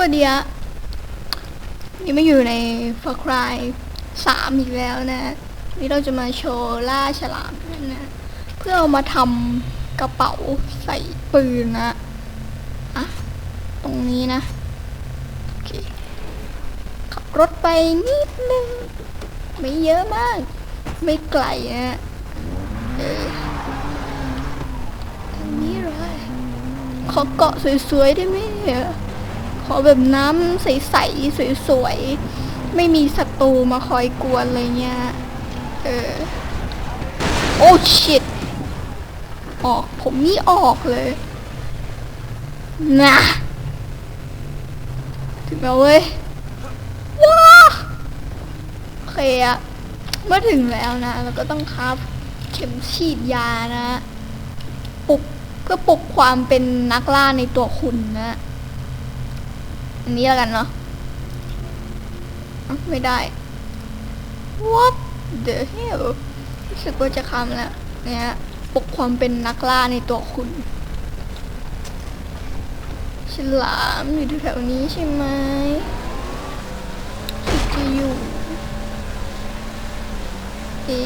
วัสดีฮะนี่มาอยู่ในฟาครายสามอีกแล้วนะนี่เราจะมาโชว์ล่าฉลามกันนะเพื่อเอามาทำกระเป๋าใส่ปืนนะอะตรงนี้นะโอเคขับรถไปนิดนึง ไม่เยอะมาก ไม่ไกลนะเอออันนี้เลยขอเกาะสวยๆได้ไหมเนี่ย อแบบน้ำใสๆสวยๆ ไม่มีศัตรูมาคอยกวนอะไรเงี้ย เออ โอ้ชิตออกผมนี่ออกเลยนะถึงแล้วเว้ยว้าโอเคอะเมื่อถึงแล้วนะเราก็ต้องคับ เข็มฉีดยานะ ปุกเพื่อปลุกความเป็นนักล่าในตัวคุณนะ อันนี้แล้วกันเนาะไม่ได้ what the hell รู้สึกว่าจะคำแล้วเนี่ยปกความเป็นนักล่าในตัวคุณฉลามอยู่แถวๆนี้ใช่ไหมที่จะอยู่ไอ้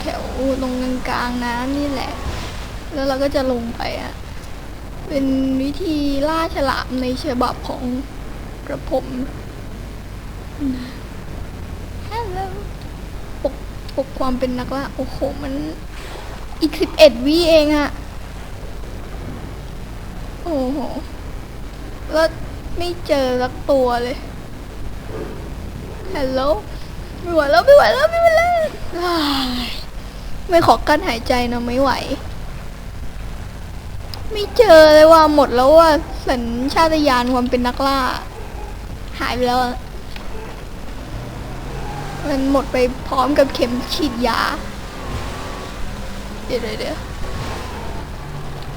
แถวๆตรงกลางๆน้ำนี่แหละ แล้วเราก็จะลงไปอะเป็นวิธีล่าฉลามในฉบับของ ระผมฮัลโหลปกปกความเป็นนักล่าโอ้โห มันอีกสิบเอ็ดวิเองอะโอ้โห แล้วไม่เจอสักตัวเลยฮัลโหลไม่ไหวแล้วไม่ไหวแล้วไม่ไหวแล้วไม่ขอกั้นหายใจนะไม่ไหว ไม่เจอเลยว่าหมดแล้วว่าสัญชาตญาณความเป็นนักล่า หายไปแล้ว มันหมดไปพร้อมกับเข็มฉีดยา เดี๋ยวเดี๋ยว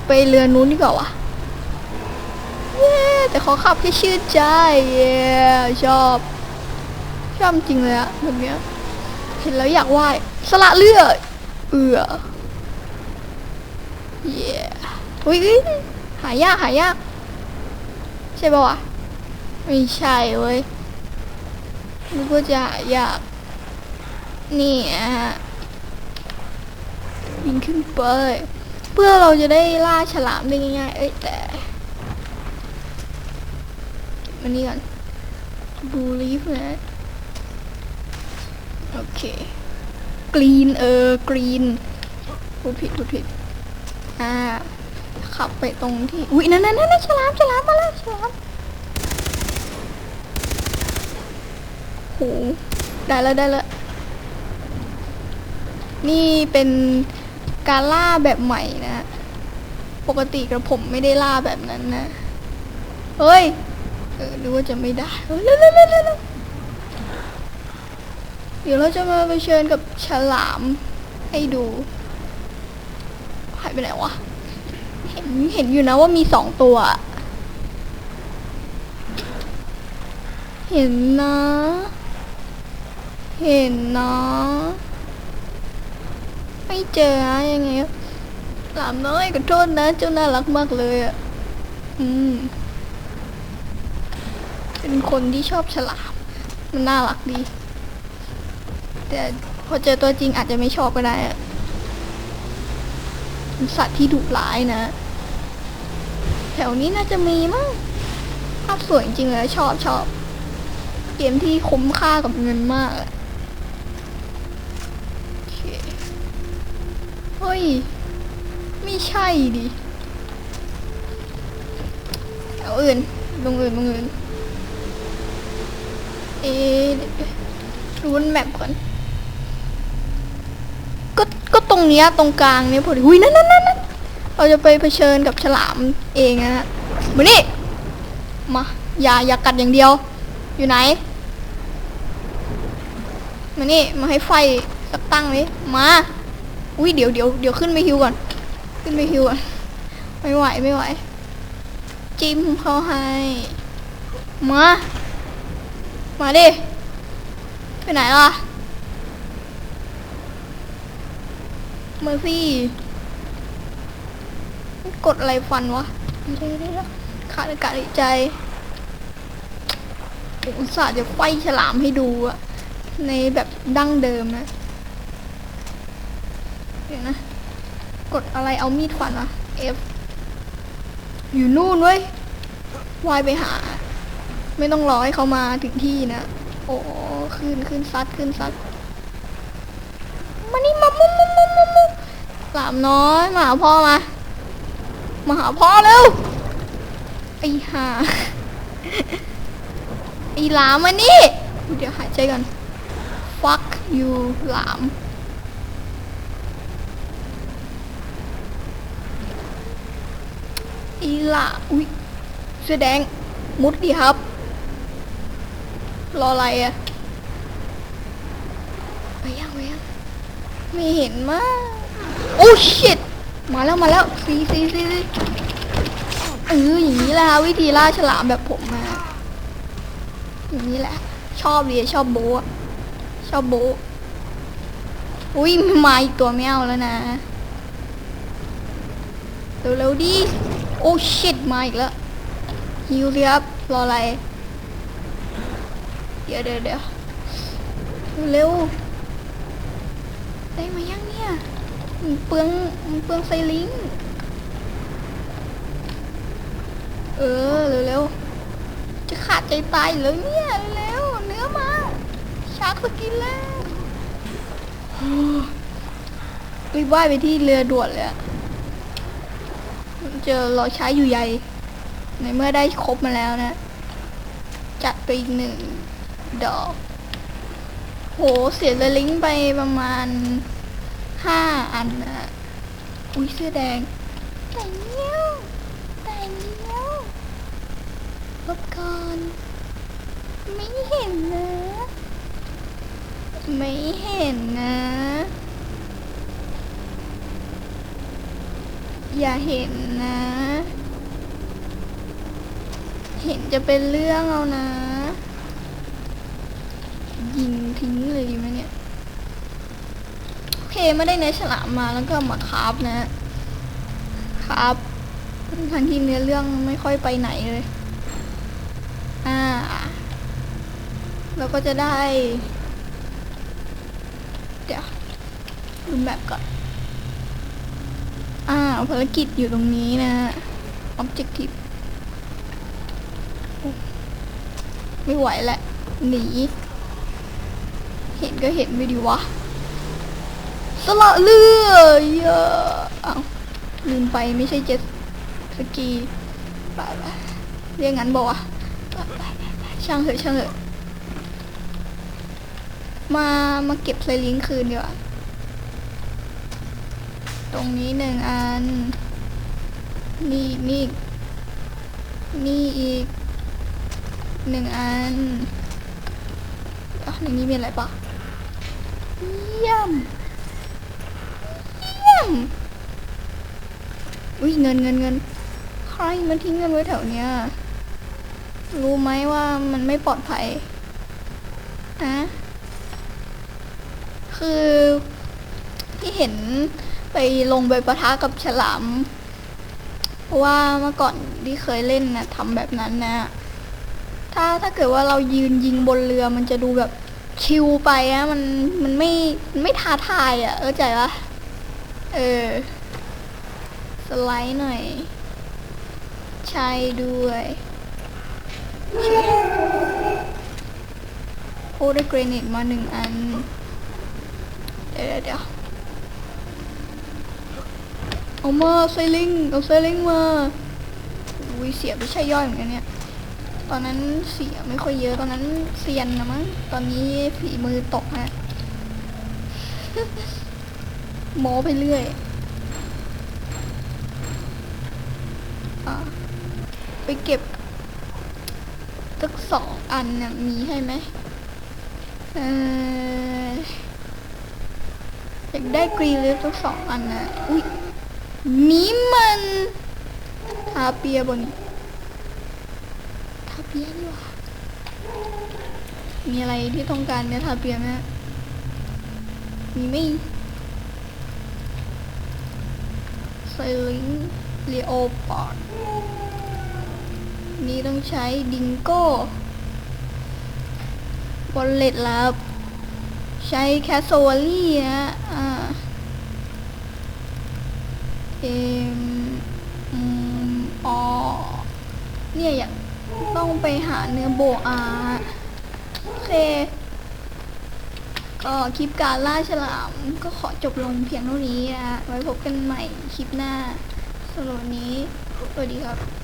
ไปเรือนู้นดีกว่าวะเย้แต่ขอขับแค่ชื่นใจเย้ชอบชอบจริงเลยอะแบบเนี้ยเห็นแล้วอยากว่ายสละเรือเอือเย้อุ้ยยหายากหายากใช่ปะวะ ไม่ใช่เว้ยนึกว่าจะหายาก นี่อะบินขึ้นไป เพื่อเราจะได้ล่าฉลามได้ง่ายๆ เอ้ยแต่มันนี่ก่อนบูลีฟนะโอเค กรีน เออ กรีนพูดผิดพูดผิด อ่า ขับไปตรงที่ อุ้ยนั่นนั่นนั่นฉลามฉลามมาแล้วฉลามโห ได้แล้วได้แล้วนี่เป็นการล่าแบบใหม่นะ ปกติกระผมไม่ได้ล่าแบบนั้นนะ เฮ้ย เออดูว่าจะไม่ได้เฮ้ยเร็วเร็วเร็วเร็วเดี๋ยวเราจะมาไปเชิญกับฉลามให้ดูหายไปไหนวะ เห็นเห็นอยู่นะว่ามีสองตัว เห็นนะ เห็นนะไม่เจอนะยังไงหลามน้อยขอโทษนะเจ้าน่ารักมากเลยอะอืมเป็นคนที่ชอบฉลาม มันน่ารักดี แต่พอเจอตัวจริงอาจจะไม่ชอบก็ได้อะเป็นสัตว์ที่ดุร้ายนะ แถวนี้น่าจะมีมั้งภาพสวยจริงเลยชอบชอบ เกมที่คุ้มค่ากับเงินมากอะ ฮ้ย ไม่ใช่ดิแถวอื่นลงอื่นลงอื่น เอ๊รู้แมปก่อน ก็ก็ตรงเนี้ยตรงกลางเนี้ยพอดีหุยนั่นนั่นนั่นนั่นเราจะไปเผชิญกับฉลามเองนะฮะมานี่มาอย่าอย่ากัดอย่างเดียว อยู่ไหน มานี่มาให้ไฟสักตั้งนี้มา อุ้ยเดี๋ยวเดี๋ยวเดี๋ยวขึ้นไปฮิวก่อน ขึ้นไปฮิวก่อน ไม่ไหวไม่ไหว จิ้มเขาให้ มา มาดิ ไปไหนล่ะเมอร์ซี่ กดอะไรฟันวะเดี๋ยวขาดอากาศหายใจอุตส่าห์จะไฟฉลามให้ดูอะในแบบดั้งเดิมนะ ดี๋ยวนะ กดอะไรเอามีดฟันอะ F อยู่นู่นเว้ยวายไปหา ไม่ต้องรอให้เขามาถึงที่นะ โอ้ขึ้นขึ้นซัดขึ้นซัดมานี่มามุมมุมมุมมุมมุมหลามน้อยมาหาพ่อมา มาหาพ่อเร็ว ไอ้ห่าไอ้หลามมานี่ เดี๋ยวหายใจก่อน fuck you หลาม อ้หลามอุ้ยเสื้อแดง มุดดีครับ รออะไรอะไปยังไปยังไม่เห็นมาก โอ้ชิตมาแล้วมาแล้วซีซีซีเอออย่างนี้แหละวิธีล่าฉลามแบบผมมาอย่างนี้แหละ ชอบเลยชอบโบชอบโบอุ้ยมาอีกตัวไม่เอาแล้วนะ เร็วๆดิ โอ้ชิตมาอีกแล้วฮิวเลยบรออะไร เดี๋ยวเดี๋ยวเดี๋ยวเร็วได้มายังเนี่ยเปลืองเปลืองไซลิงเออเร็วๆจะขาดใจตายอยู่แล้วเนี่ยเร็วเนื้อมาชาร์กสกินแล้วรีบว่ายไปที่เรือด่วนเลยอะ เจอรอใช้อยู่ใหญ่ ในเมื่อได้ครบมาแล้วนะ จัดไปอีกหนึ่งดอก โห เสียเลยลิงก์ไปประมาณห้าอันนะอุ้ยเสื้อแดงแต่เนี้ยวแต่เนี้ยวลบก่อนไม่เห็นนะ ไม่เห็นนะ อย่าเห็นนะ เห็นจะเป็นเรื่องเอานะ ยิงทิ้งเลยดีไหมเนี่ย โอเคไม่ได้เนื้อฉลามมาแล้วก็มาคาบนะคาบทั้งที่เนื้อเรื่องไม่ค่อยไปไหนเลย อ่า เราก็จะได้ เดี๋ยวดูแบบก่อน ภารกิจอยู่ตรงนี้นะ objective ไม่ไหวแล้วหนี เห็นก็เห็นไม่ดีวะ สละเรือเยอะอ้าวลืมไปไม่ใช่เจ็ตสกีปไปเรียกงั้นบอกว่าช่างเถอะช่างเถอะ มา มาเก็บไซลิงคืนดีกว่า ตรงนี้หนึ่งอัน นี่นี่นี่อีกหนึ่งอันอะในนี้มีอะไรปะเยี่ยมเยี่ยมอุ้ยเงินเงินเงินใครมันทิ้งเงินไว้แถวเนี้ยรู้ไหมว่ามันไม่ปลอดภัยอะคือที่เห็น ไปลงไปประทะกับฉลาม เพราะว่าเมื่อก่อนที่เคยเล่นนะทำแบบนั้นนะ ถ้าถ้าเกิดว่าเรายืนยิงบนเรือมันจะดูแบบชิลไปอะมันมันไม่มันไม่ท้าทายอะเออใจปะเออ สไลด์หน่อย ใช่ด้วยโอ้ได้เกรเนตมาหนึ่งอัน เดี๋ยวเดี๋ยว เอามาไซลิงเอาไซลิงมาอุ้ยเสียไปใช่ย่อยเหมือนกันเนี่ย ตอนนั้นเสียไม่ค่อยเยอะ ตอนนั้นเซียนนะมั้ง ตอนนี้ฝีมือตกฮะโมไปเรื่อยอไปเก็บสักสองอันเนี่ยมีให้ไหมเอออยากได้กรีเลิฟสักสองอันนะอุ้ย นี่มันทาเปียบนทาเปียนี่หว่ามีอะไรที่ต้องการเนี่ยทาเปียไหมมีไหม่ไซลิงเลโอปอร์ดนี่ต้องใช้ดิงโก้วอลเลตแล้วครับใช้แคสโซวารี่นะอ่า มอืมอ๋อเนี่ยอยากต้องไปหาเนื้อโบอาโอเคก็คลิปการล่าฉลามก็ขอจบลงเพียงเท่านี้นะไว้พบกันใหม่คลิปหน้าสำหรับวันนี้สวัสดีครับ